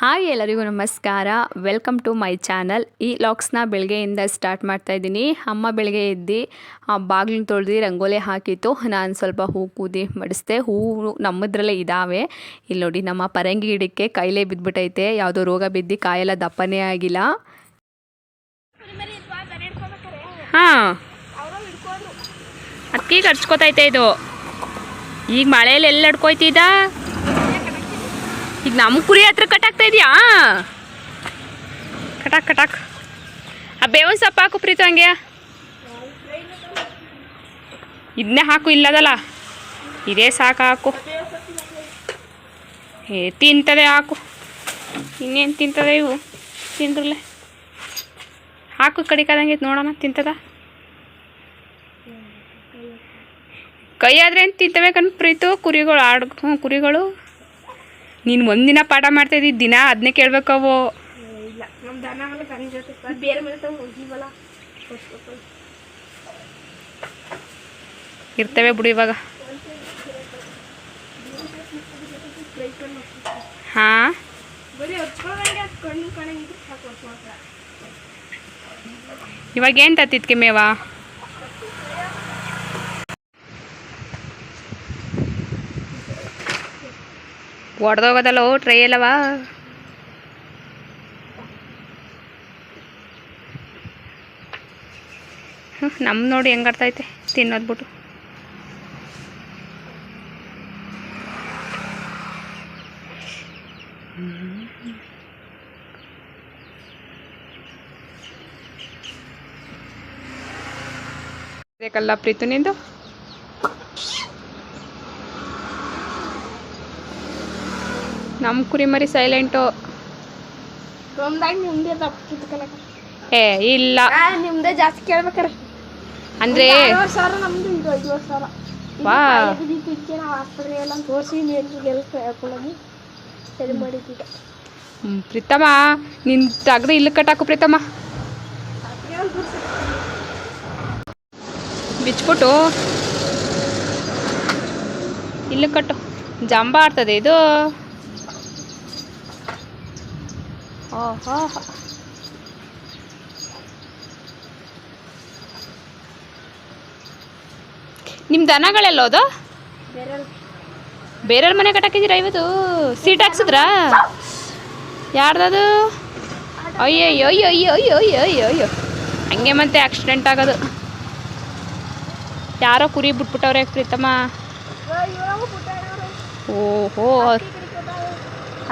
Hi ಎಲ್ಲರಿಗೂ ನಮಸ್ಕಾರ. Welcome to my channel ಈ ಲಾಕ್ಸ್ನ ಬೆಳಗ್ಗೆಯಿಂದ ಸ್ಟಾರ್ಟ್ ಮಾಡ್ತಾ ಇದ್ದೀನಿ. ಅಮ್ಮ ಬೆಳಗ್ಗೆ ಎದ್ದು ಬಾಗಿಲು ತೊಳೆದು ರಂಗೋಲಿ ಹಾಕಿತ್ತು. ನಾನು ಸ್ವಲ್ಪ ಹೂ ಕೂದಿ ಮಡಿಸ್ದೆ. ಹೂವು ನಮ್ಮದ್ರಲ್ಲೇ ಇದ್ದಾವೆ ಇಲ್ಲಿ ನೋಡಿ, ನಮ್ಮ ಪರಂಗಿ ಗಿಡಕ್ಕೆ ಕೈಲೇ ಬಿದ್ದುಬಿಟ್ಟೈತೆ ಯಾವುದೋ ರೋಗ ಬಿದ್ದು ಕಾಯೆಲ್ಲ ದಪ್ಪನೇ ಆಗಿಲ್ಲ. ಹಾಂ. ಅಕ್ಕಿ ಕರ್ಚ್ಕೋತೈತೆ ಇದು. ಈಗ ಮಳೆಯಲ್ಲಿ ಎಲ್ಲಿ ಅಡ್ಕೋಯ್ತಿದ್ದ ಈಗ ನಮ್ಮ ಕುರಿ ಹತ್ರ ಕಟಾಕ್ತಾ ಇದೆಯಾ? ಕಟಾಕ್ ಕಟಾಕ್. ಆ ಬೇವನ್ ಸೊಪ್ಪು ಹಾಕು ಪ್ರೀತು ಹಂಗೆ. ಇದನ್ನೇ ಹಾಕು, ಇಲ್ಲದಲ್ಲ. ಇದೇ ಸಾಕು, ಹಾಕು. ಏ, ತಿಂತದೆ, ಹಾಕು. ಇನ್ನೇನು ತಿಂತದೆ ಇವು? ತಿಂದ್ರಲ್ಲೇ ಹಾಕು ಕಡಿಕಾದಂಗೆ ನೋಡೋಣ. ತಿಂತದ? ಕೈ ಆದ್ರೆ ಏನು ತಿಂತವೆ ಕಣ್ ಪ್ರೀತು? ಕುರಿಗಳು ಆಡ್ ಹ್ಞೂ ಕುರಿಗಳು? ನೀನು ಒಂದಿನ ಪಾಠ ಮಾಡ್ತಾ ಇದ್ದಿದ್ದು ದಿನ ಅದನ್ನೇ ಕೇಳ್ಬೇಕು ಅವು ಇಲ್ಲ ನಮ್ಮ ದನ ಮೇಲೆ ದನ ಜೊತೆ ಅದ್ ಬೇರೆ ಮನೆ ತಗೊಂಡು ಹೋಗಿವಲ್ಲ. ಇರ್ತವೆ ಬಿಡು ಇವಾಗ. ಹಾ? ಇವಾಗ ಏನ್ ತತ್ತಿದ್ಕೆ ಮೇವ? ಒಡೆದೋಗೋದಲ್ಲ ಟ್ರೈ ಅಲ್ಲವ? ನಮ್ಮ ನೋಡಿ ಹೆಂಗೆ ಆಡ್ತೈತೆ ತಿನ್ನೋದ್ಬಿಟ್ಟು ಬೇಕಲ್ಲ ಪ್ರೀತು ನಿಂದು? ನಮ್ಮ ಕುರಿ ಮರಿ ಸೈಲೆಂಟು ಏ ಇಲ್ಲ. ನಿಮ್ದೇ ಜಾಸ್ತಿ ಕೇಳ್ಬೇಕಾರೆ. ಅಂದ್ರೆ ಪ್ರೀತಮ್ಮ ನಿನ್ ತೆಗ್ದು ಇಲ್ಲಿ ಕಟ್ಟಾಕು ಪ್ರೀತಮ್ಮ. ಬಿಚ್ಬಿಟ್ಟು. ಇಲ್ಲಿ ಕಟ್ಟು. ಜಂಬ ಆಡ್ತದೆ ಇದು. ಓಹೋ. ನಿಮ್ಮ ದನಗಳೆಲ್ಲೋದು ಬೇರೆ ಬೇರೆಯವ್ರ ಮನೆ ಕಟ್ಟಾಕಿದ್ದೀರಾ ಇವತ್ತು? ಸೀಟ್ ಹಾಕ್ಸಿದ್ರಾ? ಯಾರ್ದದು? ಅಯ್ಯಯ್ಯೋ ಅಯ್ಯೋ ಅಯ್ಯೋ ಅಯ್ಯೋ ಅಯ್ಯೋ ಅಯ್ಯೋ ಅಯ್ಯೋ ಹಂಗೆ ಮತ್ತೆ ಆಕ್ಸಿಡೆಂಟ್ ಆಗೋದು. ಯಾರೋ ಕುರಿ ಬಿಟ್ಬಿಟ್ಟವ್ರೆ ಪ್ರೀತಮ್ಮ. ಓಹೋ.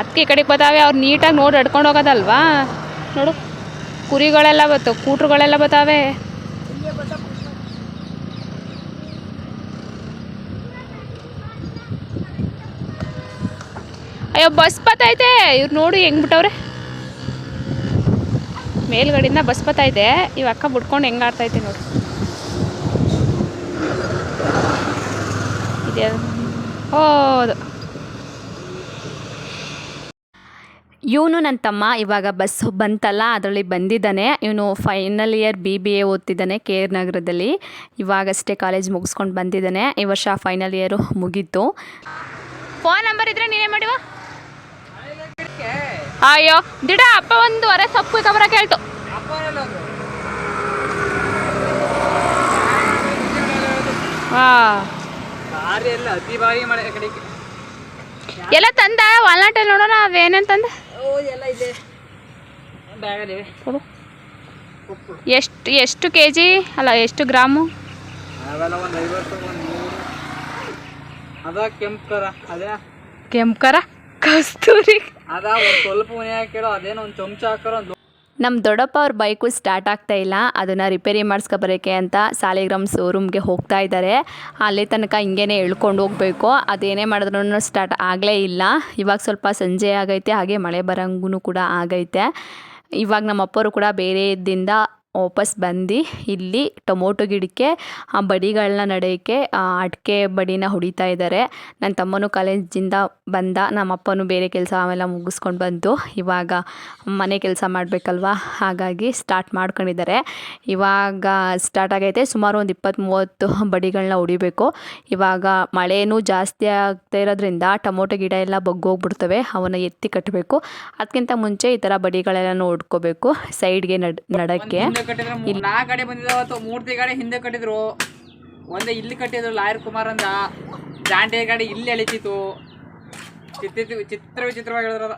ಅದಕ್ಕೆ ಈ ಕಡೆಗೆ ಬತ್ತಾವೆ ಅವ್ರು ನೀಟಾಗಿ ನೋಡಿ ನಡ್ಕೊಂಡು ಹೋಗೋದಲ್ವಾ? ನೋಡು, ಕುರಿಗಳೆಲ್ಲ ಬತ್ತು, ಕೂಟ್ರುಗಳೆಲ್ಲ ಬತ್ತಾವೆ ಅಯ್ಯೋ, ಬಸ್ ಬತ್ತೈತೆ ಇವ್ರು ನೋಡಿ ಹೆಂಗ್ ಬಿಟ್ಟವ್ರೆ. ಮೇಲ್ಗಡೆಯಿಂದ ಬಸ್ ಬತ್ತೈತೆ ಇವ್ ಅಕ್ಕ ಬಿಟ್ಕೊಂಡು ಹೆಂಗ್ ಆಡ್ತೈತೆ ನೋಡಿ. ಇದೆ ಹೌದು ಇವನು ನನ್ನ ತಮ್ಮ ಇವಾಗ ಬಸ್ ಬಂತಲ್ಲ ಅದರಲ್ಲಿ ಬಂದಿದ್ದಾನೆ. ಇವನು final year B B A ಓದ್ತಿದ್ದಾನೆ K R ನಗರದಲ್ಲಿ. ಇವಾಗಷ್ಟೇ ಕಾಲೇಜ್ ಮುಗಿಸ್ಕೊಂಡು ಬಂದಿದ್ದಾನೆ. ಈ ವರ್ಷ ಫೈನಲ್ ಇಯರು ಮುಗೀತು. ಫೋನ್ ನಂಬರ್ ಇದ್ರೆ ನೀನೇ ಮಾಡುವ? ಅಯ್ಯೋ ದಿಡ ಅಪ್ಪ ಒಂದು ಅರೆ ಸೊಪ್ಪು ಕಬರ ಕೇಳ್ತು. ಎಲ್ಲ ತಂದ? ವಾಲ್ನಾಟಲ್ಲಿ ನೋಡೋಣ ಅವೇನೇನು ತಂದೆ? ಎಷ್ಟು ಎಷ್ಟು ಕೆ ಜಿ ಅಲ್ಲ ಎಷ್ಟು ಗ್ರಾಮು? ಕೆಂಪು ಕರ ಕಸ್ತೂರಿ. ಅದ ಒಂದು ಸ್ವಲ್ಪ ಮನೆ ಹಾಕಿರೋ ಅದೇನೋ ಒಂದು ಚಮಚ ಹಾಕೋರು ನಮ್ಮ ದೊಡ್ಡಪ್ಪ ಅವ್ರ ಬೈಕು ಸ್ಟಾರ್ಟ್ ಆಗ್ತಾ ಇಲ್ಲ, ಅದನ್ನು ರಿಪೇರಿ ಮಾಡಿಸ್ಕೊಬರೋಕ್ಕೆ ಅಂತ ಸಾಲಿಗ್ರಾಮ್ ಶೋರೂಮ್ಗೆ ಹೋಗ್ತಾ ಇದ್ದಾರೆ ಅಲ್ಲಿ ತನಕ ಹಿಂಗೇನೆ ಎಳ್ಕೊಂಡು ಹೋಗಬೇಕು. ಅದೇನೇ ಮಾಡಿದ್ರು ಸ್ಟಾರ್ಟ್ ಆಗಲೇ ಇಲ್ಲ. ಇವಾಗ ಸ್ವಲ್ಪ ಸಂಜೆ ಆಗೈತೆ, ಹಾಗೆ ಮಳೆ ಬರಂಗೂ ಕೂಡ ಆಗೈತೆ. ಇವಾಗ ನಮ್ಮ ಅಪ್ಪರು ಕೂಡ ಬೇರೆದಿಂದ ವಾಪಸ್ ಬಂದು ಇಲ್ಲಿ ಟೊಮೊಟೊ ಗಿಡಕ್ಕೆ ಆ ಬಡಿಗಳನ್ನ ನಡೆಯೋಕ್ಕೆ ಅಡಿಕೆ ಬಡಿನ ಹೊಡಿತಾ ಇದ್ದಾರೆ. ನನ್ನ ತಮ್ಮನೂ ಕಾಲೇಜಿಂದ ಬಂದ ನಮ್ಮ ಅಪ್ಪನೂ ಬೇರೆ ಕೆಲಸ ಅವೆಲ್ಲ ಮುಗಿಸ್ಕೊಂಡು ಬಂದು ಇವಾಗ ಮನೆ ಕೆಲಸ ಮಾಡಬೇಕಲ್ವಾ? ಹಾಗಾಗಿ ಸ್ಟಾರ್ಟ್ ಮಾಡ್ಕೊಂಡಿದ್ದಾರೆ. ಇವಾಗ ಸ್ಟಾರ್ಟ್ ಆಗೈತೆ. ಸುಮಾರು ಒಂದು ಇಪ್ಪತ್ತು ಮೂವತ್ತು ಬಡಿಗಳನ್ನ ಹೊಡಿಬೇಕು. ಇವಾಗ ಮಳೆಯೂ ಜಾಸ್ತಿ ಆಗ್ತಾ ಇರೋದ್ರಿಂದ ಟೊಮೊಟೊ ಗಿಡ ಎಲ್ಲ ಬಗ್ಗೋಗ್ಬಿಡ್ತವೆ. ಅವನ್ನ ಎತ್ತಿ ಕಟ್ಟಬೇಕು ಅದಕ್ಕಿಂತ ಮುಂಚೆ ಈ ಥರ ಬಡಿಗಳೆಲ್ಲ ನೋಡ್ಕೋಬೇಕು. ಸೈಡ್ಗೆ ನಡ್ ನಡಕ್ಕೆ. ಕಟ್ಟಿದ್ರೆ ನಾ ಗಾಡಿ ಬಂದಿದ್ದಾವ ಅಥವಾ ಮೂರ್ತಿ ಗಾಡಿ ಹಿಂದೆ ಕಟ್ಟಿದ್ರು ಒಂದೇ ಇಲ್ಲಿ ಕಟ್ಟಿದ್ರು ಲಾಯರ್ ಕುಮಾರ್ ಅಂದ ಜಾಂಡೆ ಗಾಡಿ ಇಲ್ಲಿ ಎಳಿತಿತ್ತು. ಚಿತ್ರ ಚಿತ್ರ ವಿಚಿತ್ರವಾಗಿ ಹೇಳಿದ್ರ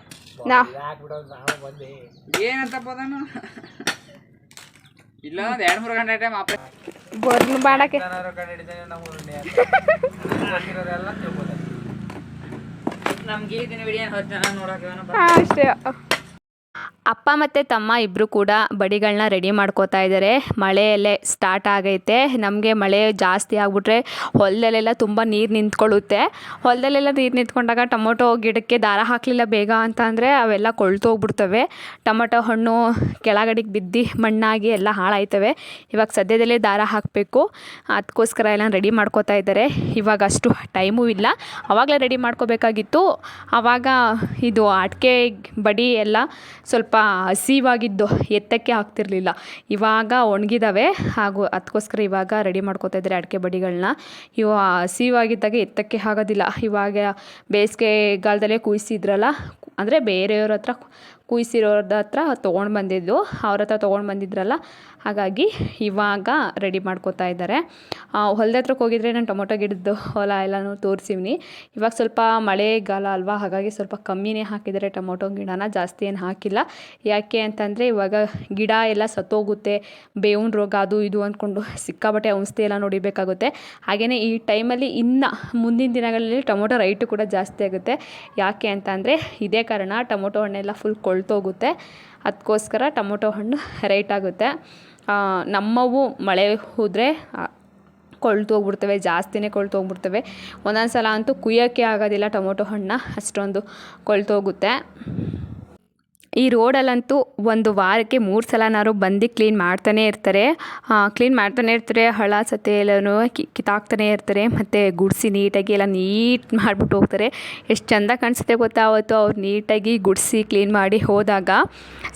ಏನಂತಪ್ಪ ಅದನ್ನು ಇಲ್ಲ ಒಂದ್ ಎರಡ್ ಮೂರು ಗಂಟೆ ಟೈಮ್ ಅಪ್ಪ ಬರ್ನ್ ಮಾಡಕ್ಕೆ ನಮ್ಗೆ ಈ ದಿನ ವಿಡಿಯೋ ಹತ್ತು ಜನ ನೋಡಕ್ಕೆ ಅಷ್ಟೇ. ಅಪ್ಪ ಮತ್ತು ತಮ್ಮ ಇಬ್ಬರು ಕೂಡ ಬಡಿಗಳನ್ನ ರೆಡಿ ಮಾಡ್ಕೋತಾ ಇದ್ದಾರೆ ಮಳೆಯಲ್ಲೇ ಸ್ಟಾರ್ಟ್ ಆಗೈತೆ. ನಮಗೆ ಮಳೆ ಜಾಸ್ತಿ ಆಗಿಬಿಟ್ರೆ ಹೊಲದಲ್ಲೆಲ್ಲ ತುಂಬ ನೀರು ನಿಂತ್ಕೊಳ್ಳುತ್ತೆ. ಹೊಲದಲ್ಲೆಲ್ಲ ನೀರು ನಿಂತ್ಕೊಂಡಾಗ ಟೊಮೊಟೊ ಗಿಡಕ್ಕೆ ದಾರ ಹಾಕಲಿಲ್ಲ ಬೇಗ ಅಂತ ಅಂದರೆ ಅವೆಲ್ಲ ಕೊಳ್ತೋಗ್ಬಿಡ್ತವೆ. ಟೊಮೊಟೊ ಹಣ್ಣು ಕೆಳಗಡೆಗೆ ಬಿದ್ದು ಮಣ್ಣಾಗಿ ಎಲ್ಲ ಹಾಳಾಯ್ತವೆ. ಇವಾಗ ಸದ್ಯದಲ್ಲೇ ದಾರ ಹಾಕಬೇಕು. ಅದಕ್ಕೋಸ್ಕರ ಎಲ್ಲ ರೆಡಿ ಮಾಡ್ಕೋತಾ ಇದ್ದಾರೆ ಇವಾಗ ಅಷ್ಟು ಟೈಮೂ ಇಲ್ಲ. ಅವಾಗಲೇ ರೆಡಿ ಮಾಡ್ಕೋಬೇಕಾಗಿತ್ತು. ಆವಾಗ ಇದು ಅಡಿಕೆ ಬಡಿ ಎಲ್ಲ ಸ್ವಲ್ಪ ಹಸಿವಾಗಿದ್ದು ಎತ್ತಕ್ಕೆ ಆಗ್ತಿರಲಿಲ್ಲ. ಇವಾಗ ಒಣಗಿದಾವೆ ಹಾಗೂ ಅದಕ್ಕೋಸ್ಕರ ಇವಾಗ ರೆಡಿ ಮಾಡ್ಕೋತಾ ಇದ್ದಾರೆ ಅಡಿಕೆ ಬಡಿಗಳನ್ನ ಇವು ಹಸಿವಾಗಿದ್ದಾಗ ಎತ್ತಕ್ಕೆ ಆಗೋದಿಲ್ಲ. ಇವಾಗ ಬೇಸಿಗೆಗಾಲದಲ್ಲೇ ಕುಯ್ಸಿದ್ರಲ್ಲ, ಅಂದರೆ ಬೇರೆಯವ್ರ ಹತ್ರ ಕುಯ್ಸಿರೋರ ಹತ್ರ ತೊಗೊಂಡು ಬಂದಿದ್ದು. ಅವ್ರ ಹತ್ರ ತೊಗೊಂಡು ಬಂದಿದ್ರಲ್ಲ, ಹಾಗಾಗಿ ಇವಾಗ ರೆಡಿ ಮಾಡ್ಕೋತಾ ಇದ್ದಾರೆ. ಹೊಲದ ಹತ್ರಕ್ಕೆ ಹೋಗಿದ್ರೆ ನಾನು ಟೊಮೊಟೊ ಗಿಡದ್ದು ಹೊಲ ಎಲ್ಲನೂ ತೋರಿಸಿವ್ನಿ. ಇವಾಗ ಸ್ವಲ್ಪ ಮಳೆಗಾಲ ಅಲ್ವಾ, ಹಾಗಾಗಿ ಸ್ವಲ್ಪ ಕಮ್ಮಿನೇ ಹಾಕಿದ್ದಾರೆ ಟೊಮೊಟೊ ಗಿಡನ, ಜಾಸ್ತಿ ಏನು ಹಾಕಿಲ್ಲ. ಯಾಕೆ ಅಂತಂದರೆ ಇವಾಗ ಗಿಡ ಎಲ್ಲ ಸತ್ತೋಗುತ್ತೆ, ಬೇವಿನ ರೋಗ ಅದು ಇದು ಅಂದ್ಕೊಂಡು ಸಿಕ್ಕಾಬಟ್ಟೆ ಔಷಧಿ ಎಲ್ಲ ನೋಡಿಬೇಕಾಗುತ್ತೆ. ಹಾಗೆಯೇ ಈ ಟೈಮಲ್ಲಿ ಇನ್ನು ಮುಂದಿನ ದಿನಗಳಲ್ಲಿ ಟೊಮೊಟೊ ರೈಟು ಕೂಡ ಜಾಸ್ತಿ ಆಗುತ್ತೆ. ಯಾಕೆ ಅಂತಂದರೆ ಇದೇ ಕಾರಣ ಟೊಮೊಟೊ ಹಣ್ಣೆಲ್ಲ ಫುಲ್ ಕೊಳ್ತೋಗುತ್ತೆ ಅದಕ್ಕೋಸ್ಕರ ಟೊಮೊಟೊ ಹಣ್ಣು ರೈಟ್ ಆಗುತ್ತೆ. ನಮ್ಮವು ಮಳೆ ಹೋದರೆ ಕೊಳ್ತು ಹೋಗ್ಬಿಡ್ತವೆ ಜಾಸ್ತಿನೇ ಕೊಳ್ತು ಹೋಗ್ಬಿಡ್ತವೆ ಒಂದೊಂದು ಸಲ ಅಂತೂ ಕುಯ್ಯೋಕ್ಕೆ ಆಗೋದಿಲ್ಲ ಟೊಮೊಟೊ ಹಣ್ಣನ್ನ ಅಷ್ಟೊಂದು ಕೊಳ್ತೋಗುತ್ತೆ. ಈ ರೋಡಲ್ಲಂತೂ ಒಂದು ವಾರಕ್ಕೆ ಮೂರು ಸಲನಾದ್ರು ಬಂದು ಕ್ಲೀನ್ ಮಾಡ್ತಾನೆ ಇರ್ತಾರೆ. ಕ್ಲೀನ್ ಮಾಡ್ತಾನೆ ಇರ್ತಾರೆ. ಹಳ ಸತೆ ಎಲ್ಲನೂ ಕಿತ್ತಾಕ್ತಾನೆ ಇರ್ತಾರೆ. ಮತ್ತು ಗುಡಿಸಿ ನೀಟಾಗಿ ಎಲ್ಲ ನೀಟ್ ಮಾಡಿಬಿಟ್ಟು ಹೋಗ್ತಾರೆ. ಎಷ್ಟು ಚೆಂದ ಕಾಣಿಸುತ್ತೆ ಗೊತ್ತಾ ಅವತ್ತು? ಅವ್ರು ನೀಟಾಗಿ ಗುಡಿಸಿ ಕ್ಲೀನ್ ಮಾಡಿ ಹೋದಾಗ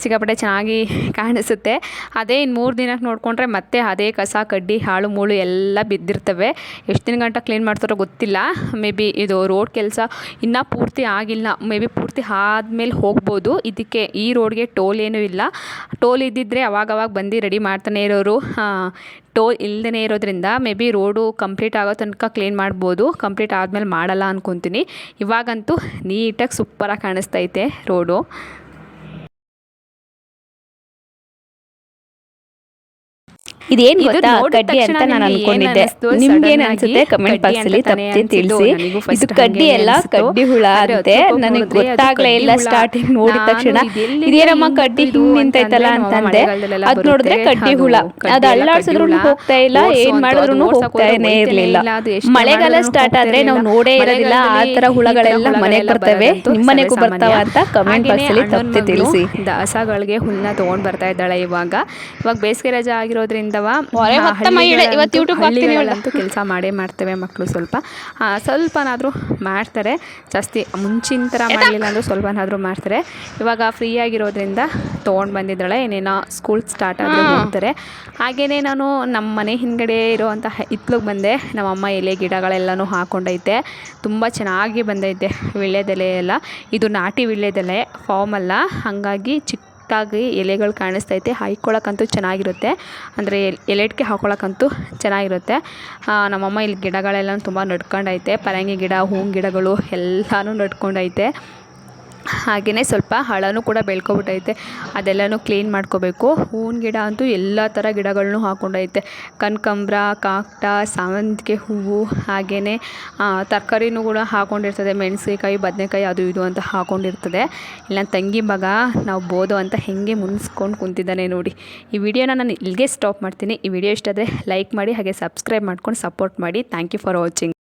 ಸಿಕ್ಕಾಪಟ್ಟೆ ಚೆನ್ನಾಗಿ ಕಾಣಿಸುತ್ತೆ. ಅದೇ ಇನ್ನು ಮೂರು ದಿನಕ್ಕೆ ನೋಡಿಕೊಂಡ್ರೆ ಮತ್ತೆ ಅದೇ ಕಸ, ಕಡ್ಡಿ ಹಾಳು ಮೂಳು ಎಲ್ಲ ಬಿದ್ದಿರ್ತವೆ. ಎಷ್ಟು ದಿನ ಗಂಟ ಕ್ಲೀನ್ ಮಾಡ್ತಾರೋ ಗೊತ್ತಿಲ್ಲ. ಮೇ ಇದು ರೋಡ್ ಕೆಲಸ ಇನ್ನೂ ಪೂರ್ತಿ ಆಗಿಲ್ಲ. ಮೇ ಬಿ ಪೂರ್ತಿ ಆದಮೇಲೆ ಹೋಗ್ಬೋದು. ಇದಕ್ಕೆ ಈ ರೋಡ್ಗೆ ಟೋಲ್ ಏನೂ ಇಲ್ಲ. ಟೋಲ್ ಇದ್ದಿದ್ದರೆ ಅವಾಗವಾಗ ಬಂದು ರೆಡಿ ಮಾಡ್ತಾನೆ ಇರೋರು. ಟೋಲ್ ಇಲ್ಲದೇ ಇರೋದ್ರಿಂದ ಮೇ ಬಿ ರೋಡು ಕಂಪ್ಲೀಟ್ ಆಗೋ ತನಕ ಕ್ಲೀನ್ ಮಾಡ್ಬೋದು. ಕಂಪ್ಲೀಟ್ ಆದಮೇಲೆ ಮಾಡಲ್ಲ ಅಂದ್ಕೊತೀನಿ ಇವಾಗಂತೂ ನೀಟಾಗಿ ಸೂಪರಾಗಿ ಕಾಣಿಸ್ತೈತೆ ರೋಡು. ಇದೇನ್ ಇದು ಗೊತ್ತಾ? ಕಡ್ಡಿ ಅಂತ ನಾನು ಅನ್ಕೊಂಡಿದ್ದೆ? ನಿಮ್ಗೆ ಏನ್ ಅನ್ಸುತ್ತೆ? ಕಮೆಂಟ್ ಬಾಕ್ಸ್ ಅಲ್ಲಿ ತಪ್ಪಿ ತಪ್ಪದೆ ತಿಳಿಸಿ ಇದು ಕಡ್ಡಿ ಎಲ್ಲ ಕಡ್ಡಿ ಹುಳ ಅಂತೆ. ನನಗೆ ಗೊತ್ತಾಗ್ಲೇ ಇಲ್ಲ ಸ್ಟಾರ್ಟಿಂಗ್ ನೋಡಿದ ತಕ್ಷಣ. ಇದೇನಮ್ಮ ಕಡ್ಡಿ ಹಿಂಗ್ ನಿಂತೈತಲ್ಲ ನಮ್ಮ ಅಂತಂದೆ. ಅದ್ ನೋಡಿದ್ರೆ ಕಡ್ಡಿ ಹುಳ. ಅದ್ ಅಲ್ಲಾಡ್ಸಿದ್ರು ಹೋಗ್ತಾ ಇಲ್ಲ ಏನ್ ಮಾಡಿದ್ರು ಹೋಗ್ತಾನೆ ಇರ್ಲಿಲ್ಲ ಮಳೆಗಾಲ ಸ್ಟಾರ್ಟ್ ಆದ್ರೆ ನಾವು ನೋಡೇ ಇರೋದಿಲ್ಲ. ಆ ತರ ಹುಳಗಳೆಲ್ಲ ಮನೆಗೆ ಬರ್ತವೆ. ಬರೋದಂತೂ ನಿಮ್ಮನೆಗೂ ಬರ್ತಾವ ಅಂತ. ಕಮೆಂಟ್ ಬಾಕ್ಸ್ ಅಲ್ಲಿ ತಪ್ಪಿ ತಪ್ಪದೆ ತಿಳಿಸಿ ದಸಗಳಿಗೆ ಹುಲ್ಲನ್ನ ತೊಗೊಂಡು ಬರ್ತಾ ಇದ್ದಾಳೆ ಇವಾಗ ಇವಾಗ ಬೇಸಿಗೆ ರಜಾ ಆಗಿರೋದ್ರಿಂದವ ಹಳ್ಳಿಗಳಲ್ಲಂತೂ ಕೆಲಸ ಮಾಡೇ ಮಾಡ್ತೇವೆ ಮಕ್ಕಳು ಸ್ವಲ್ಪ. ಸ್ವಲ್ಪನಾದರೂ ಮಾಡ್ತಾರೆ. ಜಾಸ್ತಿ ಮುಂಚಿನ ಥರ ಮಾಡಲಿಲ್ಲ ಅಂದರೂ ಸ್ವಲ್ಪನಾದರೂ ಮಾಡ್ತಾರೆ. ಇವಾಗ ಫ್ರೀ ಆಗಿರೋದ್ರಿಂದ ತೊಗೊಂಡು ಬಂದಿದ್ದಾಳೆ. ಏನೇನೋ ಸ್ಕೂಲ್ ಸ್ಟಾರ್ಟ್ ಆದರೆ ಹೋಗ್ತಾರೆ. ಹಾಗೆಯೇ ನಾನು ನಮ್ಮ ಮನೆ ಹಿಂದ್ಗಡೆ ಇರುವಂತಹ ಹಿತ್ಲಿಗೆ ಬಂದೆ. ನಮ್ಮಮ್ಮ ಎಲೆ ಗಿಡಗಳೆಲ್ಲನೂ ಹಾಕ್ಕೊಂಡೈತೆ ತುಂಬ ಚೆನ್ನಾಗಿ ಬಂದೈತೆ. ವೀಳ್ಯದೆಲೆ ಎಲ್ಲ. ಇದು ನಾಟಿ ವೀಳ್ಯದೆಲೆ ಫಾರ್ಮ್ ಅಲ್ಲ. ಹಾಗಾಗಿ ಚಿಕ್ಕಾಗಿ ಎಲೆಗಳು ಕಾಣಿಸ್ತೈತೆ, ಹಾಯ್ಕೊಳಕ್ಕಂತೂ ಚೆನ್ನಾಗಿರುತ್ತೆ. ಅಂದರೆ ಎಲೆಟ್ಗೆ ಹಾಕೊಳಕ್ಕಂತೂ ಚೆನ್ನಾಗಿರುತ್ತೆ. ನಮ್ಮಮ್ಮ ಇಲ್ಲಿ ಗಿಡಗಳೆಲ್ಲ ತುಂಬ ನಡ್ಕೊಂಡೈತೆ. ಪರಂಗಿ ಗಿಡ, ಹೂವಿನ ಗಿಡಗಳು ಎಲ್ಲನೂ ನಡ್ಕೊಂಡೈತೆ. ಹಾಗೆಯೇ ಸ್ವಲ್ಪ ಹಳನೂ ಕೂಡ ಬೆಳ್ಕೊಬಿಟ್ಟೈತೆ ಅದೆಲ್ಲನೂ ಕ್ಲೀನ್ ಮಾಡ್ಕೋಬೇಕು. ಹೂವಿನ ಗಿಡ ಅಂತೂ ಎಲ್ಲ ಥರ ಗಿಡಗಳನ್ನು ಹಾಕ್ಕೊಂಡೈತೆ ಕನಕಾಂಬ್ರ, ಕಾಕ್ಟ, ಸಾವಂತಿಗೆ ಹೂವು ಹಾಗೆಯೇ ತರಕಾರಿನೂ ಕೂಡ ಹಾಕ್ಕೊಂಡಿರ್ತದೆ ಮೆಣಸಿನಕಾಯಿ, ಬದನೆಕಾಯಿ ಅದು ಇದು ಅಂತ ಹಾಕ್ಕೊಂಡಿರ್ತದೆ ಇಲ್ಲ, ತಂಗಿ ಮಗ, ನಾವು ಬೋದು ಅಂತ ಹೆಂಗೆ ಮುನ್ಸ್ಕೊಂಡು ಕುಂತಿದ್ದಾನೆ ನೋಡಿ. ಈ ವಿಡಿಯೋನ ನಾನು ಇಲ್ಲಿಗೆ ಸ್ಟಾಪ್ ಮಾಡ್ತೀನಿ. ಈ ವಿಡಿಯೋ ಇಷ್ಟ ಆದರೆ ಲೈಕ್ ಮಾಡಿ, ಹಾಗೆ ಸಬ್ಸ್ಕ್ರೈಬ್ ಮಾಡ್ಕೊಂಡು ಸಪೋರ್ಟ್ ಮಾಡಿ. Thank you for watching